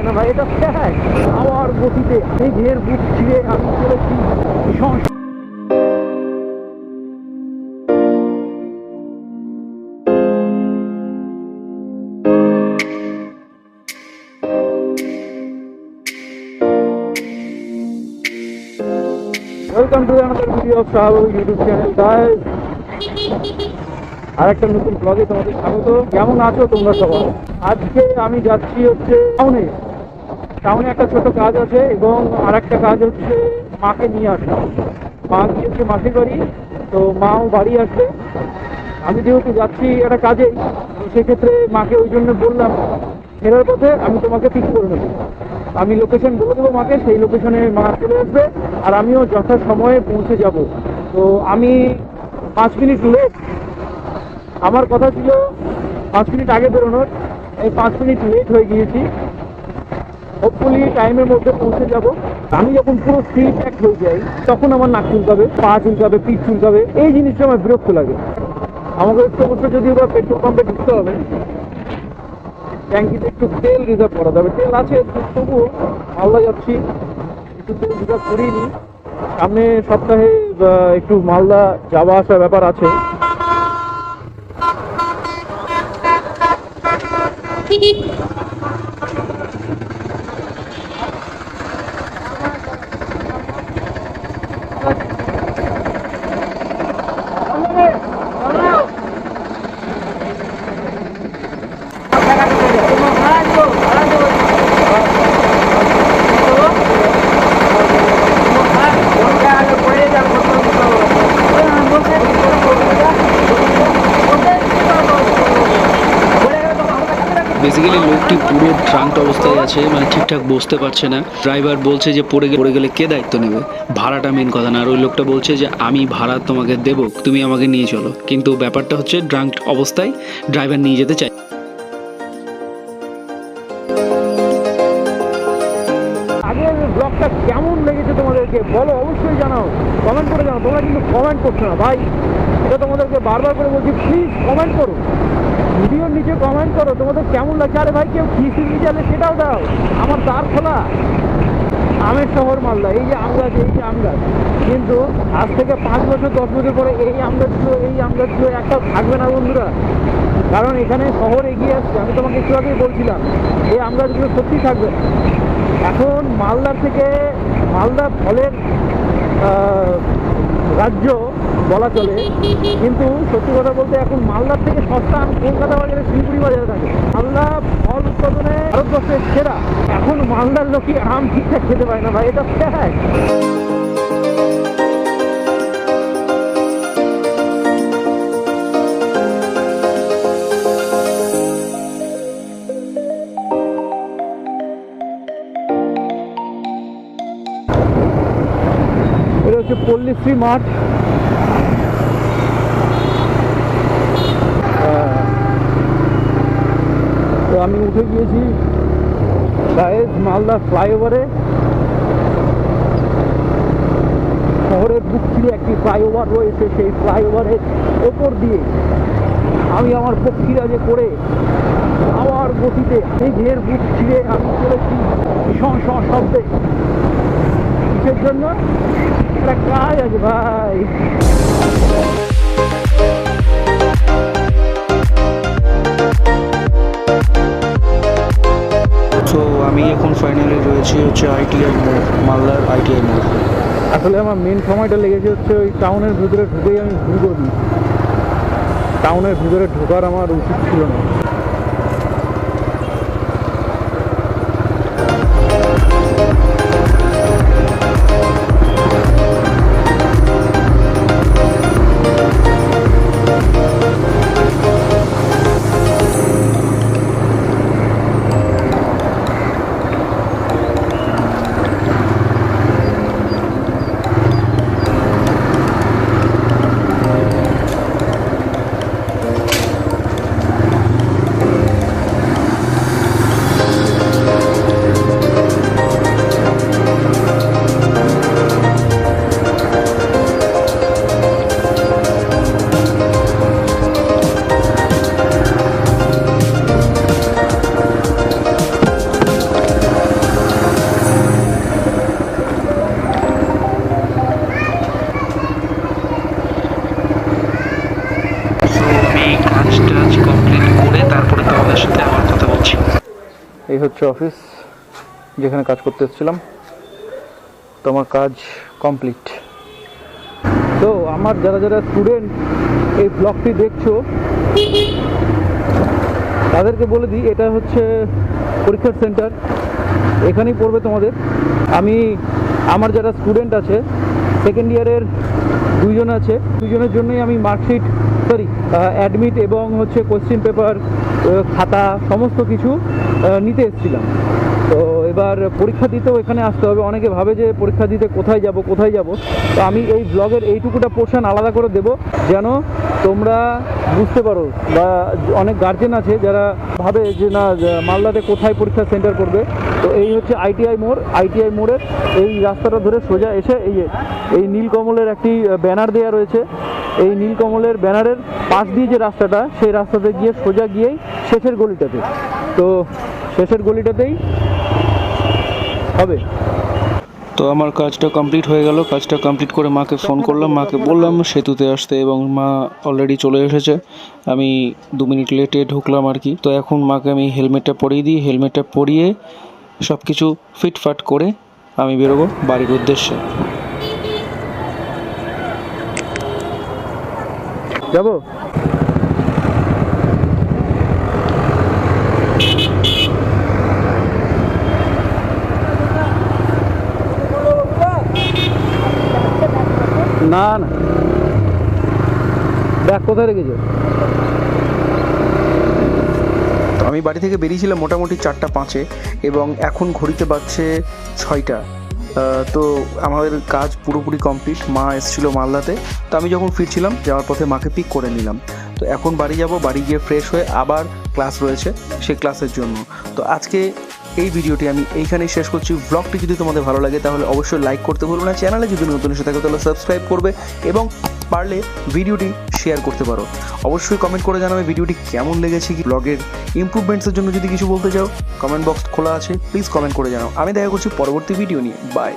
পায় না ভাই, এটা দেখায় আমার গতিতে মেঘের বুক ছিঁড়ে আমি চলেছি। Welcome to another video of YouTube channel guys আর একটা নতুন ব্লগে তোমাদের স্বাগত। কেমন আছো তোমরা সবাই? আজকে আমি যাচ্ছি হচ্ছে টাউনে টাউনে একটা ছোট কাজ আছে এবং আর একটা কাজ হচ্ছে মাকে নিয়ে আসা। মা গিয়েছে মাসির বাড়ি, তো মাও বাড়ি আসবে। আমি যেহেতু যাচ্ছি একটা কাজে সেক্ষেত্রে মাকে ওই জন্য বললাম, ফেরার পথে আমি তোমাকে পিক করে নেব। আমি লোকেশন বলে দেবো মাকে, সেই লোকেশনে মা চলে আসবে আর আমিও যথা সময়ে পৌঁছে যাব। তো আমি পাঁচ মিনিট লেট আমার কথা ছিল, পাঁচ মিনিট আগে বেরোনোর। এই পাঁচ মিনিট লেট হয়ে গিয়েছি। হোপফুলি টাইমের মধ্যে পৌঁছে যাব। আমি যখন পুরো ফ্রি প্যাক হয়ে যাই, তখন আমার নাক চুলকাবে, পা চুলকাবে, পিঠ চুলকাবে, এই জিনিসটা আমার বিরক্ত লাগে। আমাকে একটু অবশ্য যদিও বা পেট্রোল পাম্পে ঢুকতে হবে। ট্যাঙ্কিতে একটু তেল রিজার্ভ করা যাবে। তেল আছে তবুও মালদা যাচ্ছি। একটু তেল রিজার্ভ করিনি। সামনে সপ্তাহে একটু মালদা যাওয়া আসার ব্যাপার আছে। Thank you. বেসিক্যালি লোকটি পুরো ট্রাঙ্কড অবস্থায় আছে মানে ঠিকঠাক বসতে পারছে না। ড্রাইভার বলছে যে, পড়ে পড়ে গেলে কে দায়িত্ব নেবে? ভাড়াটা মেন কথা না। আর ওই লোকটা বলছে যে, আমি ভাড়া তোমাকে দেবো, তুমি আমাকে নিয়ে চলো। কিন্তু ব্যাপারটা হচ্ছে ড্রাঙ্ক অবস্থায় ড্রাইভার নিয়ে যেতে চাই ব্লগটা কেমন লেগেছে তোমাদেরকে, বলো অবশ্যই জানাও। কমেন্ট করে জানাও। তোমরা কিন্তু কমেন্ট করছ না, ভাই। এটা তোমাদেরকে বারবার করে বলছি প্লিজ কমেন্ট করো। ভিডিওর নিচে কমেন্ট করো, তোমাদের কেমন লাগছে? আরে ভাই, কেউ কি সিগনি চালে সেটাও দাও। আমার দ্বার খোলা। আমের শহর মালদা, এই যে আম গাছ, এই যে আম গাছ। কিন্তু আজ থেকে পাঁচ বছর, দশ বছর পরে এই আম গাছগুলো এই আম গাছগুলো একটা থাকবে না বন্ধুরা। কারণ এখানে শহর এগিয়ে আসছে। আমি তোমাকে একটু আগেই বলছিলাম, এই আম গাছগুলো সত্যি থাকবে। এখন মালদার থেকে মালদা ফলের রাজ্য বলা চলে। কিন্তু সত্যি কথা বলতে এখন মালদার থেকে সস্তা কলকাতা বাজারে শিলিগুড়ি বাজারে থাকে। মালদা ফল উৎপাদনে ভারতবর্ষের সেরা। এখন মালদার লোকই আম ঠিকঠাক খেতে পারে না ভাই, এটা দেখায় হচ্ছে পল্লীশ্রী মাঠ। তো আমি উঠে গিয়েছি গায়েজ মালদা ফ্লাইওভারে। শহরের বুক ছিল একটি ফ্লাইওভার রয়েছে, সেই ফ্লাইওভারের ওপর দিয়ে আমি আমার পক্ষীরাজে করে আমার গতিতে মেঘের বুক ছিঁড়ে আমি চলেছি ভীষণ শব্দে কিসের জন্য? একটা কাজ আছে ভাই। তো আমি এখন ফাইনালি রয়েছি হচ্ছে আইটিআই মোড় মালদার আইটিআই মোড় আসলে আমার মেন সময়টা লেগেছে হচ্ছে ওই টাউনের ভিতরে ঢুকেই আমি ভুল করি টাউনের ভিতরে ঢোকার আমার উচিত ছিল না। এই হচ্ছে অফিস, যেখানে কাজ করতে এসেছিলাম। তোমার কাজ কমপ্লিট। তো আমার যারা যারা স্টুডেন্ট এই ব্লগটি দেখছ, তাদেরকে বলে দিই, এটা হচ্ছে পরীক্ষার সেন্টার এখানেই পড়বে তোমাদের। আমি, আমার যারা স্টুডেন্ট আছে সেকেন্ড ইয়ারের দুইজন আছে দুজনের জন্যই আমি মার্কশিট সরি অ্যাডমিট এবং হচ্ছে কোশ্চেন পেপার খাতা, সমস্ত কিছু নিতে এসেছিলাম। তো এবার পরীক্ষা দিতেও এখানে আসতে হবে। অনেকে ভাবে যে পরীক্ষা দিতে কোথায় যাব কোথায় যাব। তো আমি এই ব্লগের এইটুকুটা পোর্শন আলাদা করে দেব, যেন তোমরা বুঝতে পারো বা অনেক গার্জেন আছে যারা ভাবে যে না মালদাতে কোথায় পরীক্ষা সেন্টার করবে। তো এই হচ্ছে আইটিআই মোড়। আইটিআই মোড়ের এই রাস্তাটা ধরে সোজা এসে এই এই নীলকমলের একটি ব্যানার দেওয়া রয়েছে। এই নীলকমলের ব্যানারের পাশ দিয়ে যে রাস্তাটা, সেই রাস্তাতে গিয়ে সোজা গিয়েই শেষের গলিটাতে। তো শেষের গলিটাতেই হবে। তো আমার কাজটা কমপ্লিট হয়ে গেল। কাজটা কমপ্লিট করে মাকে ফোন করলাম। মাকে বললাম সেতুতে আসতে এবং মা অলরেডি চলে এসেছে। আমি দু মিনিট লেটে ঢুকলাম আর কি। তো এখন মাকে আমি হেলমেটটা পরিয়ে দিই। হেলমেটটা পরিয়ে সব কিছু ফিটফাট করে আমি বেরোবো বাড়ির উদ্দেশ্যে। যাব? না না। ব্যাগ কোথায় রেখেছো? আমি বাড়ি থেকে বেরিয়েছিলাম মোটামুটি চারটা পাঁচে এবং এখন ঘড়িতে বাজছে ছয়টা। তো আমাদের কাজ পুরোপুরি কমপ্লিট, মা এসেছিল মালদাতে। তো আমি যখন ফিরছিলাম, যাওয়ার পথে মাকে পিক করে নিলাম। তো এখন বাড়ি যাব, বাড়ি গিয়ে ফ্রেশ হয়ে আবার ক্লাস রয়েছে সেই ক্লাসের জন্য। তো আজকে এই ভিডিওটি আমি এইখানেই শেষ করছি। ব্লগটি যদি তোমাদের ভালো লাগে তাহলে অবশ্যই লাইক করতে ভুলবে না। চ্যানেলে যদি নতুন এসে থাকে তাহলে সাবস্ক্রাইব করবে এবং পারলে ভিডিওটি শেয়ার করতে পারো। অবশ্যই কমেন্ট করে জানাবে ভিডিওটি কেমন লেগেছে, কি ব্লগের ইমপ্রুভমেন্টসের জন্য যদি কিছু বলতে চাও। কমেন্ট বক্স খোলা আছে প্লিজ কমেন্ট করে জানাও। আমি দেখা করছি পরবর্তী ভিডিও নিয়ে। বাই